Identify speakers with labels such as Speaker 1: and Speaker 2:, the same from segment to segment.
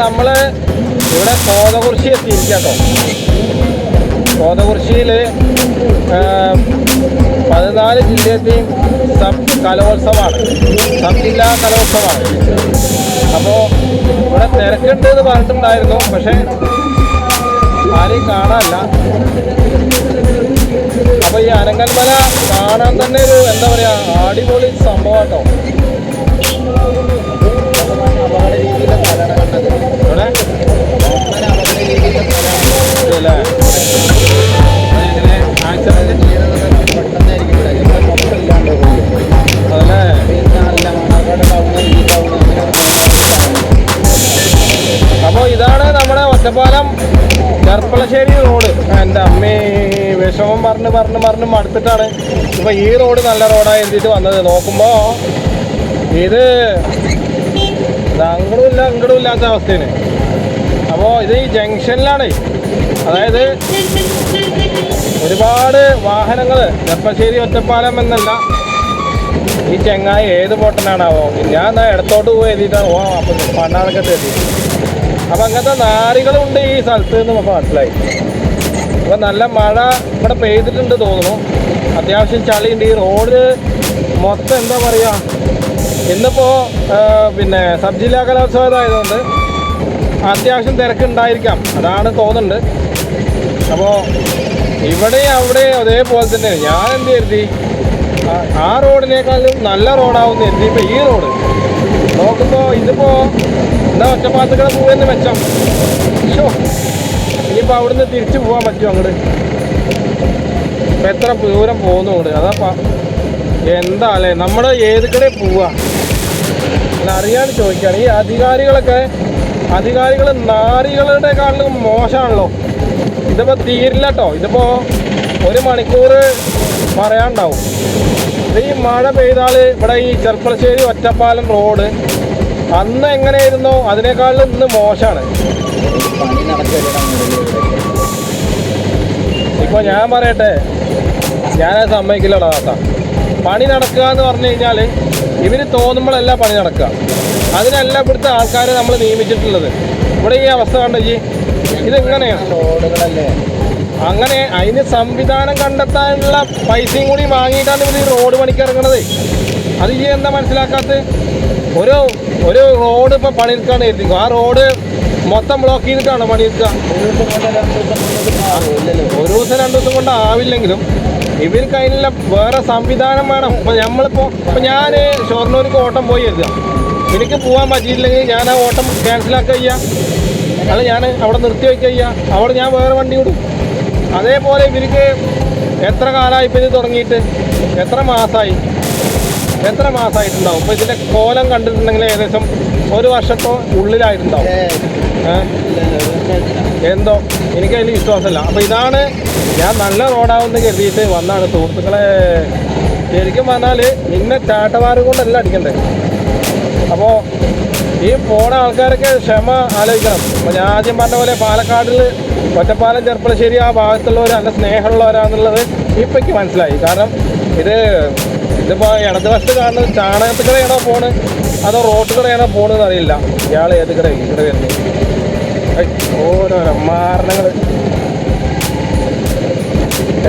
Speaker 1: നമ്മൾ ഇവിടെ കോതകുറിശി എത്തിയിരിക്കട്ടോ. കോതകുറിശിയിൽ പതിനാല് ജില്ലയത്തെയും സബ് കലോത്സവമാണ്. സബ് ജില്ലാ കലോത്സവമാണ്. അപ്പോൾ ഇവിടെ തിരക്കുണ്ട് എന്ന് പറഞ്ഞിട്ടുണ്ടായിരുന്നു പക്ഷേ ആരെയും കാണാനല്ല. അപ്പോൾ ഈ അനങ്ങൽമല കാണാൻ തന്നെ ഒരു എന്താ പറയുക അടിപൊളി സംഭവം കേട്ടോ. അപ്പോൾ ഇതാണ് നമ്മുടെ ഒറ്റപ്പാലം ചെർപ്പളശ്ശേരി റോഡ്. എന്റെ അമ്മേ വിഷമം പറഞ്ഞ് പറഞ്ഞ് പറഞ്ഞ് മടുത്തിട്ടാണ്. ഇപ്പോൾ ഈ റോഡ് നല്ല റോഡായി എഴുതിയിട്ട് വന്നത്. നോക്കുമ്പോൾ ഇത് അങ്ങടും ഇല്ല അങ്ങടും ഇല്ലാത്ത അവസ്ഥയാണ്. അപ്പോൾ ഇത് ഈ ജംഗ്ഷനിലാണ്. അതായത് ഒരുപാട് വാഹനങ്ങൾ ചെപ്പശ്ശേരി ഒറ്റപ്പാലം എന്നല്ല ഈ ചെങ്ങായി ഏത് പൊട്ടനാണാവോ. ഞാൻ എന്നാ ഇടത്തോട്ട് പോയി എഴുതിയിട്ടാണ് ഓ അപ്പം പണ്ണാടക്കത്ത് എത്തി അപ്പം അങ്ങനത്തെ നാരികളുണ്ട് ഈ സ്ഥലത്ത് നിന്ന് നമുക്ക് മനസ്സിലായി. അപ്പം നല്ല മഴ ഇവിടെ പെയ്തിട്ടുണ്ട് തോന്നുന്നു. അത്യാവശ്യം ചളിയുണ്ട്. ഈ റോഡ് മൊത്തം എന്താ പറയുക ഇന്നിപ്പോൾ പിന്നെ സബ് ജില്ലാ കലോത്സവം ആയതുകൊണ്ട് അത്യാവശ്യം തിരക്കുണ്ടായിരിക്കാം. അതാണ് തോന്നുന്നുണ്ട്. അപ്പോൾ ഇവിടെ അവിടെ അതേപോലെ തന്നെ. ഞാൻ എന്ത് കരുതി? ആ- റോഡിനേക്കാളും നല്ല റോഡാവും കരുതി. ഇപ്പം ഈ റോഡ് നോക്കുമ്പോൾ ഇതിപ്പോൾ എന്താ ഒറ്റപ്പാത്തുകളെ പോവെന്ന് മെച്ചം. ഷോ ഇനിയിപ്പോൾ അവിടുന്ന് തിരിച്ചു പോകാൻ പറ്റുമോ അങ്ങോട്ട് ഇപ്പം എത്ര ദൂരം പോകുന്നു അങ്ങോട്ട് അതാ എന്താ അല്ലേ നമ്മുടെ ഏത് കടയിൽ പോവുക അറിയാൻ ചോദിക്കുകയാണ്. ഈ അധികാരികളൊക്കെ അധികാരികൾ നാരികളുടെ കാളിലും മോശമാണല്ലോ. ഇതിപ്പോൾ തീരില്ല കേട്ടോ ഇതിപ്പോൾ ഒരു മണിക്കൂർ പറയാനുണ്ടാവും. ഇത് ഈ മഴ പെയ്താൽ ഇവിടെ ഈ ചെർപ്പളശ്ശേരി ഒറ്റപ്പാലം റോഡ് അന്ന് എങ്ങനെയായിരുന്നോ അതിനേക്കാളും ഇന്ന് മോശമാണ്. ഇപ്പോൾ ഞാൻ പറയട്ടെ ഞാനത് സമ്മതിക്കില്ലടാ താത്ത. പണി നടക്കുക എന്ന് പറഞ്ഞു കഴിഞ്ഞാൽ ഇവർ തോന്നുമ്പോഴല്ല പണി നടക്കുക. അതിനല്ല ഇവിടുത്തെ ആൾക്കാരെ നമ്മൾ നിയമിച്ചിട്ടുള്ളത്. ഇവിടെ ഈ അവസ്ഥ കണ്ടോ ഈ ഇതെങ്ങനെയാണ് അങ്ങനെ അതിന് സംവിധാനം കണ്ടെത്താനുള്ള പൈസയും കൂടി വാങ്ങിയിട്ടാണ് ഇവർ ഈ റോഡ് പണിക്ക് ഇറങ്ങണത് അത് ഈ എന്താ മനസ്സിലാക്കാത്തത്? ഒരു ഒരു റോഡ് ഇപ്പോൾ പണിയെടുക്കാണ് എഴുതിക്കും ആ റോഡ് മൊത്തം ബ്ലോക്ക് ചെയ്തിട്ടാണ് പണിയെടുക്കുക ഒരു ദിവസം രണ്ട് ദിവസം കൊണ്ട് ആവില്ലെങ്കിലും ഇവർക്ക് അതിനുള്ള വേറെ സംവിധാനം വേണം. ഇപ്പം നമ്മളിപ്പോ ഇപ്പം ഞാൻ ഷൊർണൂർക്ക് ഓട്ടം പോയി എഴുതുക എനിക്ക് പോകാൻ പറ്റിയില്ലെങ്കിൽ ഞാൻ ആ ഓട്ടം ക്യാൻസലാക്കുക ചെയ്യാം. അല്ല ഞാൻ അവിടെ നിർത്തി വയ്ക്കുക ചെയ്യാം. അവിടെ ഞാൻ വേറെ വണ്ടി വിടും അതേപോലെ ഇവർക്ക് എത്ര കാലമായി ഇപ്പം ഇത് തുടങ്ങിയിട്ട്? എത്ര മാസമായി എത്ര മാസമായിട്ടുണ്ടാവും ഇപ്പം ഇതിന്റെ കോലം കണ്ടിട്ടുണ്ടെങ്കിൽ ഏകദേശം ഒരു വർഷത്തോ ഉള്ളിലായിട്ടുണ്ടാവും. എന്തോ? എനിക്ക് അതിൽ വിശ്വാസമില്ല. അപ്പോൾ ഇതാണ് ഞാൻ നല്ല റോഡാവുമെന്ന് കരുതിയിട്ട് വന്നാണ്. സുഹൃത്തുക്കളെ ശരിക്കും പറഞ്ഞാൽ നിന്നെ ചാട്ടവാറ് കൊണ്ടല്ല അടിക്കണ്ടേ? അപ്പോൾ ഈ പോണ ആൾക്കാരൊക്കെ ക്ഷമ ആലോചിക്കണം. അപ്പോൾ ഞാൻ ആദ്യം പറഞ്ഞ പോലെ പാലക്കാടിൽ ഒറ്റപ്പാലം ചെർപ്പളശ്ശേരി ആ ഭാഗത്തുള്ളവർ നല്ല സ്നേഹമുള്ളവരാണെന്നുള്ളത് ഇപ്പോഴേക്ക് മനസ്സിലായി. കാരണം ഇത് ഇതിപ്പോൾ ഇടത് വശത്ത് കാണുന്നത് ചാണകത്തുകടയാണോ പോണ്? അതോ റോട്ടുകടയാണോ പോണെന്ന് അറിയില്ല. ഇയാൾ ഏത് കട ഇവിടെ വരുന്നത് ഐ, ഓരോരോ മാരണങ്ങൾ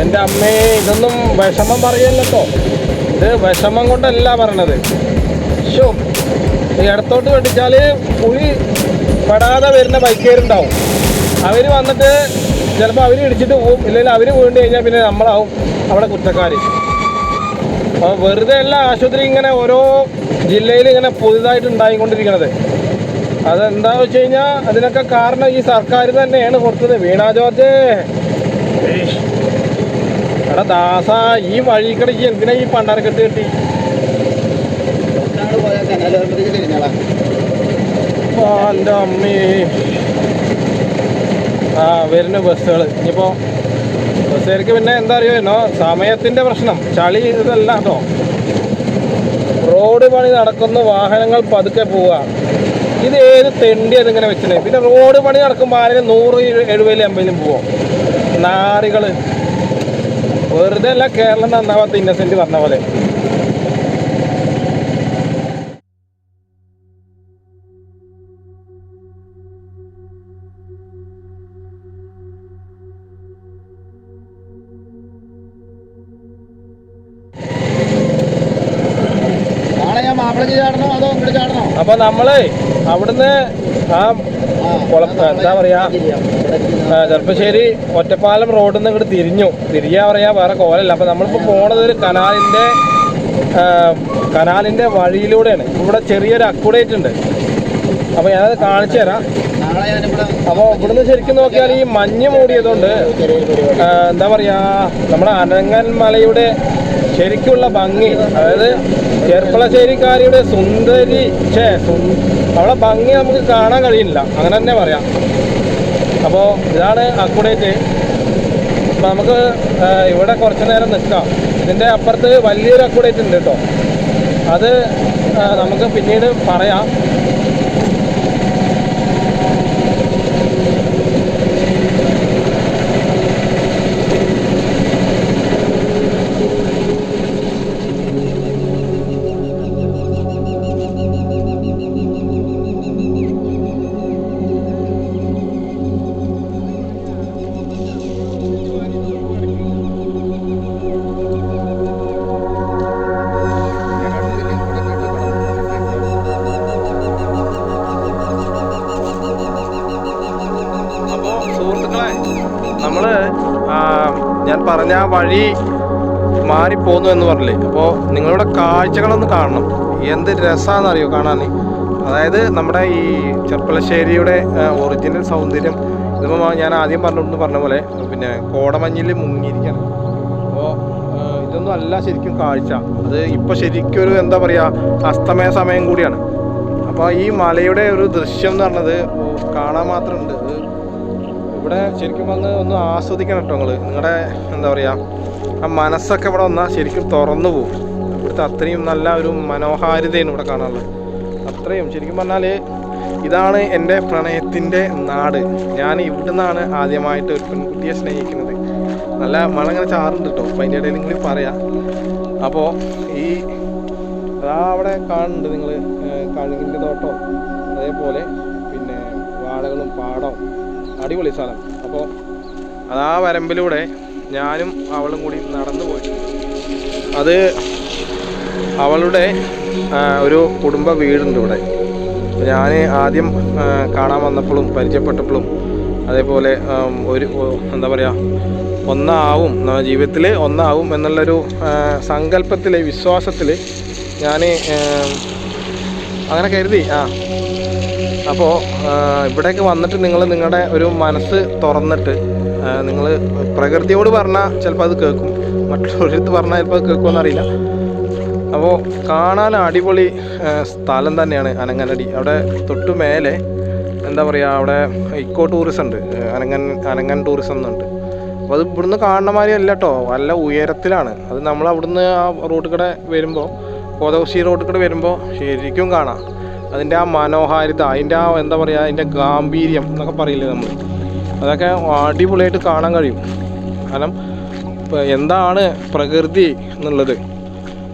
Speaker 1: എന്റെ അമ്മേ ഇതൊന്നും വിഷമം പറയല്ലോ ഇത് വിഷമം കൊണ്ടല്ല പറയണത്. ഷോ ഈ ഇടത്തോട്ട് കെട്ടിച്ചാൽ പുളി പെടാതെ വരുന്ന ബൈക്കേരുണ്ടാവും. അവർ വന്നിട്ട് ചിലപ്പോൾ അവർ ഇടിച്ചിട്ട് പോകും ഇല്ലെങ്കിൽ അവർ വീണ്ടു കഴിഞ്ഞാൽ പിന്നെ നമ്മളാവും അവിടെ കുറ്റക്കാർ അപ്പോൾ വെറുതെ അല്ല ആശുപത്രി ഇങ്ങനെ ഓരോ ജില്ലയിൽ ഇങ്ങനെ പുതുതായിട്ട് ഉണ്ടായിക്കൊണ്ടിരിക്കണത്. അതെന്താ വെച്ച് കഴിഞ്ഞാൽ അതിനൊക്കെ കാരണം ഈ സർക്കാർ തന്നെയാണ് കൊടുത്തത്. വീണ ജോർജ്. എടാ ദാസ ഈ വഴി കിടക്കി എന്തിനാ ഈ പണ്ടാരക്കെട്ട് കെട്ടി
Speaker 2: പോയാൽ കനാലോരമ്പത്തേക്ക് തിരിഞ്ഞാളാ
Speaker 1: ആ, എന്റെ അമ്മേ. ആ വരുന്ന ബസ്സുകൾ ഇനിയിപ്പോൾ ബസ്സുകാർക്ക് പിന്നെ എന്താ അറിയുമോ സമയത്തിന്റെ പ്രശ്നം. ചളി ഇതല്ല കേട്ടോ റോഡ് പണി നടക്കുന്ന വാഹനങ്ങൾ പതുക്കെ പോവുക. ഇത് ഏത് തെണ്ടിയത് ഇങ്ങനെ വെച്ചിട്ട് പിന്നെ റോഡ് പണി നടക്കുമ്പോൾ ആരെങ്കിലും നൂറ് എഴുപതിലും അമ്പതിലും പോവും? നാറികൾ വെറുതെ അല്ല കേരളം നന്നാവാത്ത ഇന്നസെന്റ് പറഞ്ഞ പോലെ. അപ്പൊ നമ്മൾ അവിടുന്ന് ആ എന്താ പറയാ? ചെറുപ്പശ്ശേരി. ഒറ്റപ്പാലം റോഡിൽ നിന്ന് ഇങ്ങോട്ട് തിരിഞ്ഞു. തിരിയാ പറയാ വേറെ കോലല്ല. അപ്പൊ നമ്മളിപ്പോ പോണത് ഒരു കനാലിന്റെ കനാലിന്റെ വഴിയിലൂടെയാണ്. ഇവിടെ ചെറിയൊരു അക്കുഡേറ്റ് ഉണ്ട്. അപ്പൊ ഞാനത് കാണിച്ചു തരാം. അപ്പൊ ഇവിടുന്ന് ശരിക്കും നോക്കിയാൽ ഈ മഞ്ഞ് മൂടിയതുകൊണ്ട് എന്താ പറയാ നമ്മുടെ അനങ്ങൻ മലയുടെ ശരിക്കുള്ള ഭംഗി അതായത് ചെർപ്പളശ്ശേരിക്കാരിയുടെ സുന്ദരി ഛേ അവളെ ഭംഗി നമുക്ക് കാണാൻ കഴിയില്ല. അങ്ങനെ തന്നെ പറയാം. അപ്പോൾ ഇതാണ് അക്കുഡേറ്റ് അപ്പോൾ നമുക്ക് ഇവിടെ കുറച്ച് നേരം നിൽക്കാം ഇതിന്റെ അപ്പുറത്ത് വലിയൊരു അക്കുഡേറ്റ് ഉണ്ട് കേട്ടോ. അത് നമുക്ക് പിന്നീട് പറയാം. നമ്മൾ ഞാൻ പറഞ്ഞ ആ വഴി മാറിപ്പോന്നു എന്ന് പറഞ്ഞില്ലേ? അപ്പോൾ നിങ്ങളുടെ കാഴ്ചകളൊന്ന് കാണണം. എന്ത് രസമാണെന്നറിയോ കാണാൻ അതായത് നമ്മുടെ ഈ ചെർപ്പളശ്ശേരിയുടെ ഒറിജിനൽ സൗന്ദര്യം. ഇതിപ്പോൾ ഞാൻ ആദ്യം പറഞ്ഞുകൊണ്ട് പറഞ്ഞ പോലെ പിന്നെ കോടമഞ്ഞിൽ മുങ്ങിയിരിക്കുകയാണ് അപ്പോൾ ഇതൊന്നും അല്ല ശരിക്കും കാഴ്ച. അത് ഇപ്പോൾ ശരിക്കും ഒരു എന്താ പറയുക അസ്തമയ സമയം കൂടിയാണ്. അപ്പോൾ ഈ മലയുടെ ഒരു ദൃശ്യം എന്ന് പറഞ്ഞത് കാണാൻ മാത്രമുണ്ട്. ഇവിടെ ശരിക്കും വന്ന് ഒന്ന് ആസ്വദിക്കണം കേട്ടോ നിങ്ങൾ നിങ്ങളുടെ എന്താ പറയുക ആ മനസ്സൊക്കെ ഇവിടെ വന്നാൽ ശരിക്കും തുറന്നു പോകും ഇവിടുത്തെ അത്രയും നല്ല ഒരു മനോഹാരിതയാണ് ഇവിടെ കാണാനുള്ളത്. അത്രയും ശരിക്കും പറഞ്ഞാൽ ഇതാണ് എന്റെ പ്രണയത്തിന്റെ നാട്. ഞാൻ ഇവിടെ നിന്നാണ് ആദ്യമായിട്ട് ഒരു പെൺകുട്ടിയെ സ്നേഹിക്കുന്നത്. നല്ല മഴ ഇങ്ങനെ ചാറുണ്ട് കേട്ടോ. അപ്പം അതിന്റെ ഇടയിൽ കൂടി പറയാം. അപ്പോൾ ഈ അതാ അവിടെ കാണുന്നുണ്ട് നിങ്ങൾ കഴുകിന്റെ തോട്ടം. അതേപോലെ പിന്നെ വാഴകളും പാടവും. അടിപൊളി സ്ഥലം. അപ്പോൾ ആ വരമ്പിലൂടെ ഞാനും അവളും കൂടി നടന്നു പോയി. അത് അവളുടെ ഒരു കുടുംബ വീടുണ്ട് ഇവിടെ. ഞാൻ ആദ്യം കാണാൻ വന്നപ്പോഴും പരിചയപ്പെട്ടപ്പോഴും അതേപോലെ ഒരു എന്താ പറയുക ഒന്നാവും ജീവിതത്തിൽ ഒന്നാവും എന്നുള്ളൊരു സങ്കല്പത്തിൽ വിശ്വാസത്തിൽ ഞാൻ അങ്ങനെ കരുതി ആ അപ്പോൾ ഇവിടേക്ക് വന്നിട്ട് നിങ്ങൾ നിങ്ങളുടെ ഒരു മനസ്സ് തുറന്നിട്ട് നിങ്ങൾ പ്രകൃതിയോട് പറഞ്ഞാൽ ചിലപ്പോൾ അത് കേൾക്കും. മറ്റുള്ളവരടുത്ത് പറഞ്ഞാൽ ചിലപ്പോൾ അത് കേൾക്കുമെന്ന് അറിയില്ല. അപ്പോൾ കാണാൻ അടിപൊളി സ്ഥലം തന്നെയാണ് അനങ്ങനടി. അവിടെ തൊട്ട് മേലെ എന്താ പറയുക അവിടെ ഇക്കോ ടൂറിസം ഉണ്ട്. അനങ്ങൻ അനങ്ങൻ ടൂറിസം എന്നുണ്ട്. അപ്പോൾ അത് ഇവിടുന്ന് കാണുന്ന മാതിരി അല്ല കേട്ടോ നല്ല ഉയരത്തിലാണ്. അത് നമ്മൾ അവിടുന്ന് ആ റോഡ് കൂടെ വരുമ്പോൾ കോതകുശി റോഡ് കൂടെ വരുമ്പോൾ ശരിക്കും കാണാം. അതിന്റെ ആ മനോഹാരിത അതിന്റെ ആ എന്താ പറയുക അതിന്റെ ഗാംഭീര്യം എന്നൊക്കെ പറയില്ലേ നമ്മൾ അതൊക്കെ അടിപൊളിയായിട്ട് കാണാൻ കഴിയും. കാരണം ഇപ്പം എന്താണ് പ്രകൃതി എന്നുള്ളത്?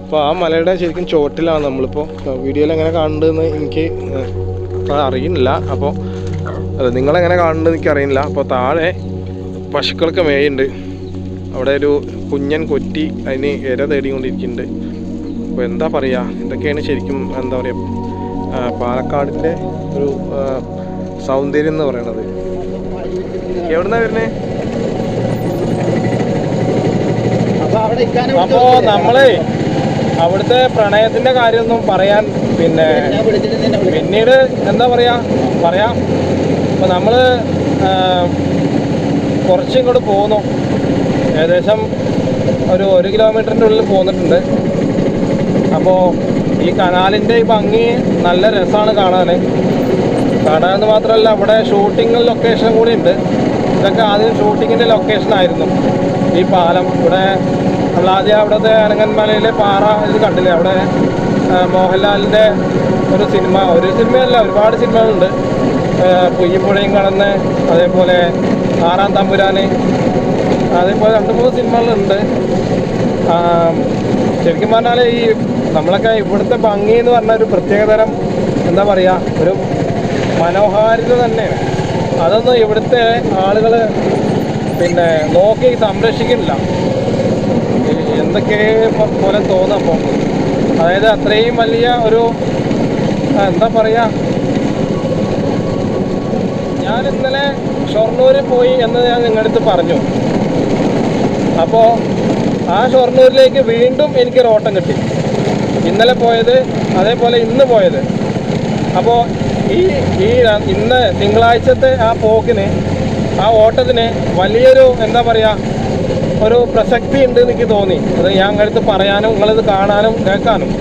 Speaker 1: അപ്പോൾ ആ മലയുടെ ശരിക്കും ചോട്ടിലാണ് നമ്മളിപ്പോൾ വീഡിയോയിൽ എങ്ങനെ കാണുന്നതെന്ന് എനിക്ക് അറിയുന്നില്ല. അപ്പോൾ അത് നിങ്ങളെങ്ങനെ കാണുന്നത് എനിക്ക് അറിയുന്നില്ല. അപ്പോൾ താഴെ പശുക്കൾക്ക് മേയുണ്ട്. അവിടെ ഒരു കുഞ്ഞൻ കൊറ്റി അതിന് ഇര തേടിക്കൊണ്ടിരിക്കുന്നുണ്ട്. അപ്പോൾ എന്താ പറയുക ഇതൊക്കെയാണ് ശരിക്കും എന്താ പറയുക പാലക്കാടിന്റെ ഒരു സൗന്ദര്യം എന്ന് പറയുന്നത് എവിടുന്നാ വരുന്നേ?
Speaker 2: അപ്പോ
Speaker 1: നമ്മളെ അവിടുത്തെ പ്രണയത്തിന്റെ കാര്യമൊന്നും പറയാൻ പിന്നെ പിന്നീട് എന്താ പറയാ? പറയാം. അപ്പോൾ നമ്മൾ കുറച്ചും ഇങ്ങോട്ട് പോന്നു. ഏകദേശം ഒരു ഒരു കിലോമീറ്ററിന്റെ ഉള്ളിൽ പോന്നിട്ടുണ്ട്. അപ്പോൾ ഈ കനാലിന്റെ ഈ ഭംഗി നല്ല രസമാണ് കാണാൻ. കാണാനെന്ന് മാത്രമല്ല അവിടെ ഷൂട്ടിംഗ് ലൊക്കേഷൻ കൂടി ഉണ്ട്. ഇതൊക്കെ ആദ്യം ഷൂട്ടിങ്ങിന്റെ ലൊക്കേഷൻ ആയിരുന്നു. ഈ പാലം ഇവിടെ നമ്മൾ ആദ്യം അവിടുത്തെ അനങ്ങന്മലയിലെ പാറ ഇത് കണ്ടില്ലേ? അവിടെ മോഹൻലാലിന്റെ ഒരു സിനിമ ഒരു സിനിമയല്ല ഒരുപാട് സിനിമകളുണ്ട്. പുയ്യപ്പുഴയും കടന്ന് അതേപോലെ ആറാം തമ്പുരാന് അതേപോലെ രണ്ട് മൂന്ന് സിനിമകളുണ്ട്. ശരിക്കും പറഞ്ഞാൽ ഈ നമ്മളൊക്കെ ഇവിടുത്തെ ഭംഗി എന്ന് പറഞ്ഞ ഒരു പ്രത്യേകതരം എന്താ പറയുക ഒരു മനോഹാരിത തന്നെ അതൊന്നും ഇവിടുത്തെ ആളുകൾ പിന്നെ നോക്കി സംരക്ഷിക്കുന്നില്ല. എന്തൊക്കെ പോലെ തോന്നപ്പോൾ അതായത് അത്രയും വലിയ ഒരു എന്താ പറയുക ഞാൻ ഇന്നലെ ഷൊർണൂരിൽ പോയി എന്ന് ഞാൻ നിങ്ങളുടെ അടുത്ത് പറഞ്ഞു. അപ്പോൾ ആ ഷൊർണൂരിലേക്ക് വീണ്ടും എനിക്കൊരു ഓട്ടം കിട്ടി. ഇന്നലെ പോയത് അതേപോലെ ഇന്ന് പോയത്. അപ്പോൾ ഈ ഈ ഇന്ന് തിങ്കളാഴ്ചത്തെ ആ പോക്കിന് ആ ഓട്ടത്തിന് വലിയൊരു എന്താ പറയുക ഒരു പ്രസക്തി ഉണ്ട് എനിക്ക് തോന്നി. അത് ഞാൻ അടുത്ത് പറയാനും നിങ്ങളിത് കാണാനും കേൾക്കാനും.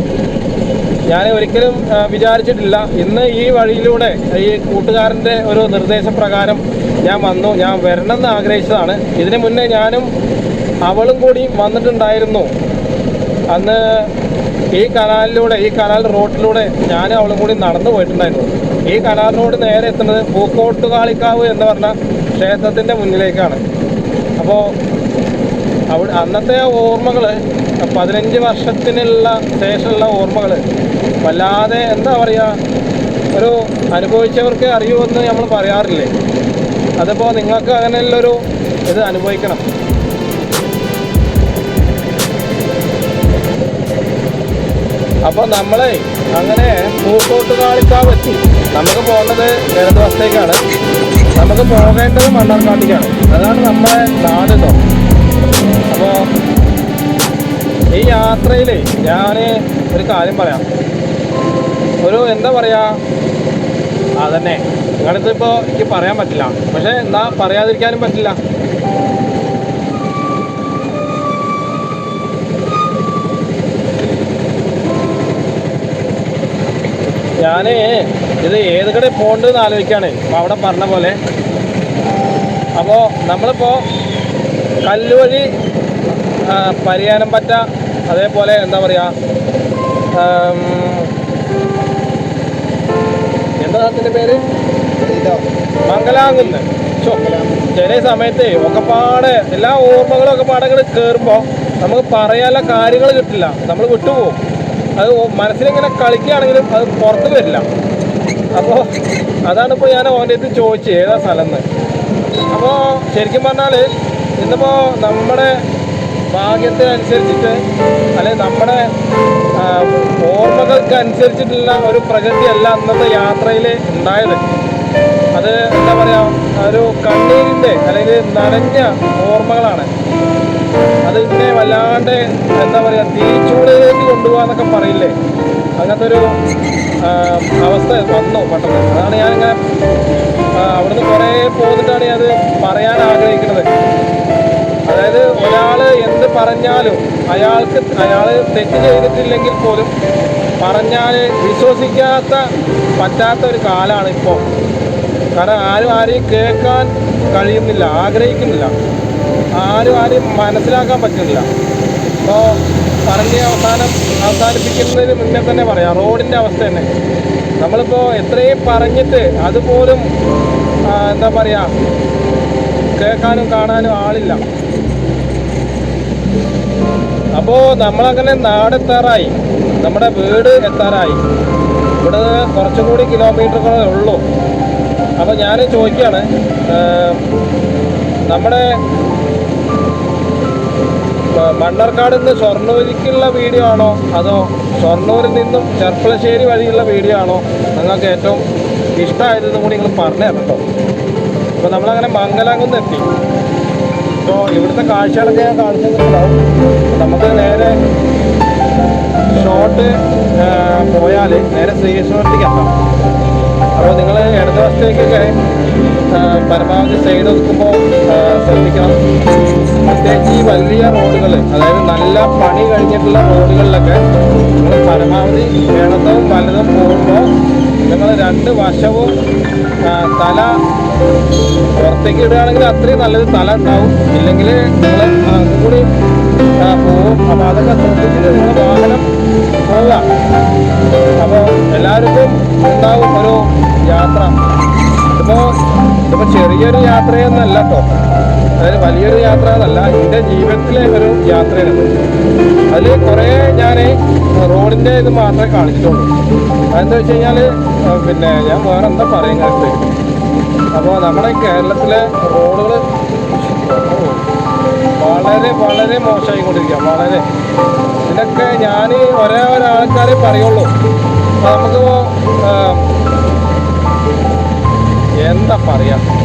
Speaker 1: ഞാൻ ഒരിക്കലും വിചാരിച്ചിട്ടില്ല. ഇന്ന് ഈ വഴിയിലൂടെ ഈ കൂട്ടുകാരന്റെ ഒരു നിർദ്ദേശപ്രകാരം ഞാൻ വന്നു. ഞാൻ വരണമെന്ന് ആഗ്രഹിച്ചതാണ്. ഇതിനു മുന്നേ ഞാനും അവളും കൂടി വന്നിട്ടുണ്ടായിരുന്നു. അന്ന് ഈ കനാലിലൂടെ ഈ കനാൽ റോഡിലൂടെ ഞാനും അവളും കൂടി നടന്നു പോയിട്ടുണ്ടായിരുന്നു. ഈ റോഡ് നേരെ എത്തുന്നത് പൂക്കോട്ടുകാളിക്കാവ് എന്ന് പറഞ്ഞ ക്ഷേത്രത്തിന്റെ മുന്നിലേക്കാണ്. അപ്പോൾ അവിടെ അന്നത്തെ ഓർമ്മകൾ പതിനഞ്ച് വർഷത്തിനുള്ള ശേഷമുള്ള ഓർമ്മകൾ വല്ലാതെ എന്താ പറയുക ഒരു അനുഭവിച്ചവർക്ക് അറിയുമെന്ന് നമ്മൾ പറയാറില്ലേ? അതിപ്പോൾ നിങ്ങൾക്ക് അങ്ങനെയുള്ളൊരു ഇത് അനുഭവിക്കണം. അപ്പോൾ നമ്മളെ അങ്ങനെ പൂക്കോട്ട് കാളിക്കാവ് എത്തി. നമുക്ക് പോകേണ്ടത് ഇടതുവശത്തേക്കാണ് നമുക്ക് പോകേണ്ടത് മണ്ണാർക്കാട്ടിക്കാണ് അതാണ് നമ്മുടെ നാട് കേട്ടോ അപ്പോൾ ഈ യാത്രയിൽ ഞാൻ ഒരു കാര്യം പറയാം. ഒരു എന്താ പറയുക അതന്നെ. നിങ്ങളിത് ഇപ്പോൾ എനിക്ക് പറയാൻ പറ്റില്ല. പക്ഷേ എന്നാ പറയാതിരിക്കാനും പറ്റില്ല. ഞാൻ ഇത് ഏത് കടയിൽ പോകണ്ടെന്ന് ആലോചിക്കുകയാണ് അപ്പോൾ അവിടെ പറഞ്ഞ പോലെ. അപ്പോൾ നമ്മളിപ്പോൾ കല്ലുവഴി പരിയാനം പറ്റ അതേപോലെ എന്താ പറയുക എന്താ അതിന്റെ പേര്? മംഗലാകുന്ന് ചില സമയത്ത് ഒക്കെപ്പാടെ എല്ലാ ഓർമ്മകളും ഒക്കെ പാടങ്ങൾ കയറുമ്പോൾ നമുക്ക് പറയാനുള്ള കാര്യങ്ങൾ കിട്ടില്ല. നമ്മൾ വിട്ടുപോകും. അത് മനസ്സിലിങ്ങനെ കളിക്കുകയാണെങ്കിലും അത് പുറത്ത് വരില്ല. അപ്പോൾ അതാണ് ഇപ്പോൾ ഞാൻ ഓന്റെ അടുത്ത് ചോദിച്ചത് ഏതാ സ്ഥലം എന്ന് അപ്പോൾ ശരിക്കും പറഞ്ഞാൽ ഇന്നിപ്പോൾ നമ്മുടെ ഭാഗ്യത്തിനനുസരിച്ചിട്ട് അല്ലെങ്കിൽ നമ്മുടെ ഓർമ്മകൾക്ക് അനുസരിച്ചിട്ടുള്ള ഒരു പ്രകൃതിയല്ല അന്നത്തെ യാത്രയിൽ ഉണ്ടായത്. അത് എന്താ പറയുക ഒരു കണ്ണീരിന്റെ അല്ലെങ്കിൽ നനഞ്ഞ ഓർമ്മകളാണ്. അത് ഇങ്ങനെ വല്ലാണ്ട് എന്താ പറയുക തീച്ചൂടിലേക്ക് കൊണ്ടുപോകാന്നൊക്കെ പറയില്ലേ? അങ്ങനത്തെ ഒരു ആ, അവസ്ഥ വന്നു പെട്ടെന്ന്. അതാണ് ഞാനിങ്ങനെ അവിടുന്ന് കുറേ പോന്നിട്ടാണ് ഞാൻ അത് പറയാൻ ആഗ്രഹിക്കുന്നത്. അതായത് ഒരാൾ എന്ത് പറഞ്ഞാലും അയാൾക്ക് അയാൾ തെറ്റ് ചെയ്തിട്ടില്ലെങ്കിൽ പോലും പറഞ്ഞാൽ വിശ്വസിക്കാത്ത പറ്റാത്ത ഒരു കാലമാണ് ഇപ്പോൾ കാരണം ആരും ആരെയും കേൾക്കാൻ കഴിയുന്നില്ല ആഗ്രഹിക്കുന്നില്ല. ആരും ആരും മനസ്സിലാക്കാൻ പറ്റുന്നില്ല. അപ്പോൾ പറഞ്ഞ് അവസാനം അവസാനിപ്പിക്കുന്നതിന് മുന്നേ തന്നെ പറയാം റോഡിന്റെ അവസ്ഥ തന്നെ. നമ്മളിപ്പോൾ എത്രയും പറഞ്ഞിട്ട് അതുപോലും എന്താ പറയുക കേൾക്കാനും കാണാനും ആളില്ല. അപ്പോൾ നമ്മളങ്ങനെ നാടെത്താറായി. നമ്മുടെ വീട് എത്താറായി. ഇവിടെ കുറച്ചും കൂടി കിലോമീറ്ററുകളേ ഉള്ളൂ. അപ്പോൾ ഞാൻ ചോദിക്കുകയാണ് നമ്മുടെ മണ്ണാർക്കാട് നിന്ന് ഷൊർണൂരിക്കുള്ള വീഡിയോ ആണോ? അതോ ഷൊർണൂരിൽ നിന്നും ചെർപ്പളശ്ശേരി വഴിയുള്ള വീഡിയോ ആണോ? നിങ്ങൾക്ക് ഏറ്റവും ഇഷ്ടമായതെന്ന് കൂടി നിങ്ങൾ പറഞ്ഞു തരണം കേട്ടോ. അപ്പോൾ നമ്മളങ്ങനെ മംഗലാംകുന്ന് എത്തി. അപ്പോൾ ഇവിടുത്തെ കാഴ്ചകളൊക്കെ ഞാൻ കാണിച്ചിട്ടുണ്ടാവും നമുക്ക് നേരെ ഷോട്ട് പോയാൽ നേരെ ശ്രീകൃഷ്ണത്തേക്ക് എത്താം. അപ്പോൾ നിങ്ങൾ ഇടത് വശത്തേക്കൊക്കെ പരമാവധി സൈഡ് ഒതുക്കുമ്പോൾ ശ്രദ്ധിക്കണം. പ്രത്യേകിച്ച് ഈ വലിയ റോഡുകൾ അതായത് നല്ല പണി കഴിഞ്ഞിട്ടുള്ള റോഡുകളിലൊക്കെ നിങ്ങൾ പരമാവധി ഇടതും വലതും പോകുമ്പോൾ നിങ്ങൾ രണ്ട് വശവും തല പുറത്തേക്ക് ഇടുകയാണെങ്കിൽ അത്രയും നല്ലത് തല ഉണ്ടാവും. ഇല്ലെങ്കിൽ നിങ്ങൾ കൂടി പോവും അപ്പോൾ അതൊക്കെ ശ്രദ്ധിച്ചിട്ട് നിങ്ങൾ വാഹനം പോവുക അപ്പോൾ എല്ലാവർക്കും ഉണ്ടാവും ഒരു യാത്ര. ഇതിപ്പോൾ ഇതിപ്പോൾ ചെറിയൊരു യാത്രയൊന്നല്ല കേട്ടോ അതായത് വലിയൊരു യാത്ര എന്നല്ല എന്റെ ജീവിതത്തിലെ ഒരു യാത്രയാണ് അതിൽ കുറേ ഞാൻ റോഡിന്റെ ഇത് മാത്രമേ കാണിച്ചിട്ടുള്ളൂ. അതെന്താ വെച്ച് കഴിഞ്ഞാൽ പിന്നെ ഞാൻ വേറെ എന്താ പറയുന്നത് അപ്പോൾ നമ്മുടെ കേരളത്തിലെ റോഡുകൾ വളരെ വളരെ മോശമായിക്കൊണ്ടിരിക്കുക വളരെ. ഇതൊക്കെ ഞാൻ ഒരേ ഒരാൾക്കാരെ പറയുള്ളൂ. നമുക്ക് പറയാ.